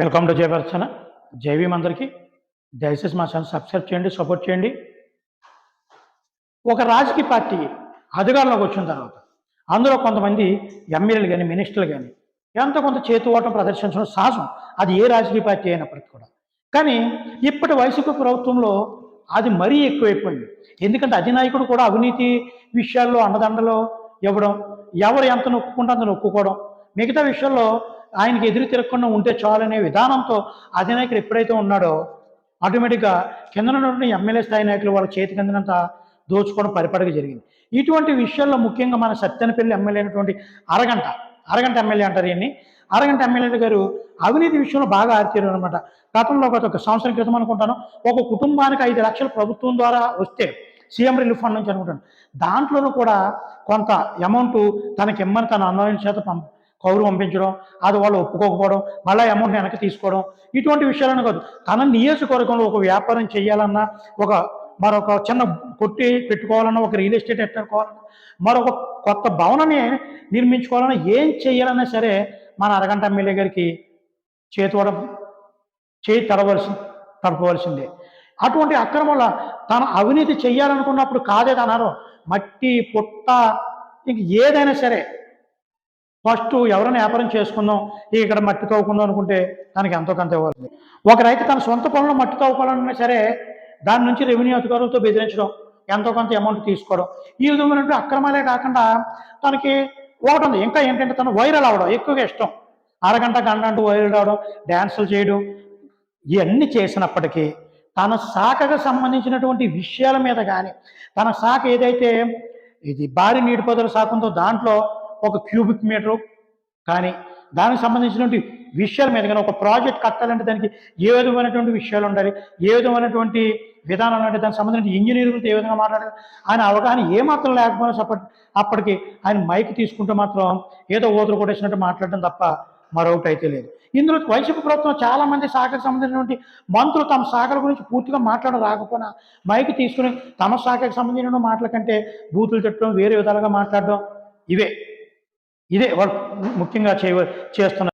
Welcome to జయవర్చన జైవీం అందరికీ. దయచేసి మా ఛానల్ సబ్స్క్రైబ్ చేయండి సపోర్ట్ చేయండి. ఒక రాజకీయ పార్టీ అధికారంలోకి వచ్చిన తర్వాత అందులో కొంతమంది ఎమ్మెల్యేలు కానీ మినిస్టర్లు కానీ ఎంతో కొంత చేతి ఓటం ప్రదర్శించడం సహజం. అది ఏ రాజకీయ పార్టీ అయినప్పటికీ కూడా. కానీ ఇప్పటి వైసీపీ ప్రభుత్వంలో అది మరీ ఎక్కువైపోయింది. ఎందుకంటే అధినాయకుడు కూడా అవినీతి విషయాల్లో అండదండలో ఇవ్వడం ఎవరు ఎంత నొక్కుకుంటే అంత నొక్కుకోవడం మిగతా విషయాల్లో ఆయనకి ఎదురు తిరగకుండా ఉంటే చాలనే విధానంతో అధినాయకుడు ఎప్పుడైతే ఉన్నాడో ఆటోమేటిక్గా కింద ఎమ్మెల్యే స్థాయి నాయకులు వాళ్ళ చేతి కిందనంత దోచుకోవడం పరిపాటిగా జరిగింది. ఇటువంటి విషయాల్లో ముఖ్యంగా మన సత్యనపల్లి ఎమ్మెల్యే అయినటువంటి అరగంట అరగంట ఎమ్మెల్యే అంటారు ఈయన్ని. అరగంట ఎమ్మెల్యే గారు అవినీతి విషయంలో బాగా ఆరితేరు అనమాట గతంలో గత ఒక సంవత్సరం క్రితం అనుకుంటాను ఒక కుటుంబానికి ఐదు లక్షలు ప్రభుత్వం ద్వారా వస్తే సీఎం రిలీఫ్ ఫండ్ నుంచి అనుకుంటాను. దాంట్లోనూ కూడా కొంత అమౌంట్ తనకి ఇమ్మని తన అన్నయ్య చేత పంప కౌరు పంపించడం అది వాళ్ళు ఒప్పుకోకపోవడం మళ్ళీ అమౌంట్ వెనక్కి తీసుకోవడం ఇటువంటి విషయాలను కాదు. తన నియోజకవర్గంలో ఒక వ్యాపారం చేయాలన్నా ఒక మరొక చిన్న కొట్టి పెట్టుకోవాలన్నా ఒక రియల్ ఎస్టేట్ పెట్టుకోవాలన్నా మరొక కొత్త భవనాన్ని నిర్మించుకోవాలన్నా ఏం చేయాలన్నా సరే మన అరగంట ఎమ్మెల్యే గారికి చేతివడం చేయి తడవలసి తడపవలసిందే అటువంటి అక్రమంలో తన అవినీతి చేయాలనుకున్నప్పుడు కాదే అన్నారు మట్టి పుట్ట ఇంక ఏదైనా సరే ఫస్ట్ ఎవరైనా వ్యాపారం చేసుకుందాం ఇక్కడ మట్టి తవ్వుకుందాం అనుకుంటే తనకి ఎంతో కొంత ఇవ్వాలి. ఒక రైతు తన సొంత పొలంలో మట్టి తవ్వుకోవాలన్నా సరే దాని నుంచి రెవెన్యూ అధికారులతో బెదిరించడం ఎంతో కొంత అమౌంట్ తీసుకోవడం. ఈ విధమైనటువంటి అక్రమాలే కాకుండా తనకి ఒకటి ఉంది. ఇంకా ఏంటంటే తను వైరల్ అవడం ఎక్కువగా ఇష్టం. అరగంట గంట అంటూ వైరల్ అవడం డ్యాన్సులు చేయడం ఇవన్నీ చేసినప్పటికీ తన శాఖకు సంబంధించినటువంటి విషయాల మీద కానీ తన శాఖ ఏదైతే ఇది భారీ నీటిపారుదల శాఖ ఉందో దాంట్లో ఒక క్యూబిక్ మీటరు. కానీ దానికి సంబంధించినటువంటి విషయాల మీద కానీ ఒక ప్రాజెక్ట్ కట్టాలంటే దానికి ఏ విధమైనటువంటి విషయాలు ఉండాలి? ఏ విధమైనటువంటి విధానాలు అంటే దానికి సంబంధించిన ఇంజనీర్లతో ఏ విధంగా మాట్లాడాలి? ఆయన అవగాహన ఏమాత్రం లేకపోయినా సపోర్ట్ అప్పటికి ఆయన మైక్ తీసుకుంటే మాత్రం ఏదో ఓతులు కొట్టేసినట్టు మాట్లాడడం తప్ప మరొకటి అయితే లేదు. ఇందులో వైసీపీ ప్రభుత్వం చాలా మంది శాఖకు సంబంధించినటువంటి మంత్రులు తమ శాఖల గురించి పూర్తిగా మాట్లాడ రాకపోయినా మైక్ తీసుకుని తమ శాఖకు సంబంధించిన మాటల కంటే బూతులు తిట్టడం వేరే విధాలుగా మాట్లాడడం ఇవే. ఇదే వాళ్ళు ముఖ్యంగా చేయ చేస్తున్న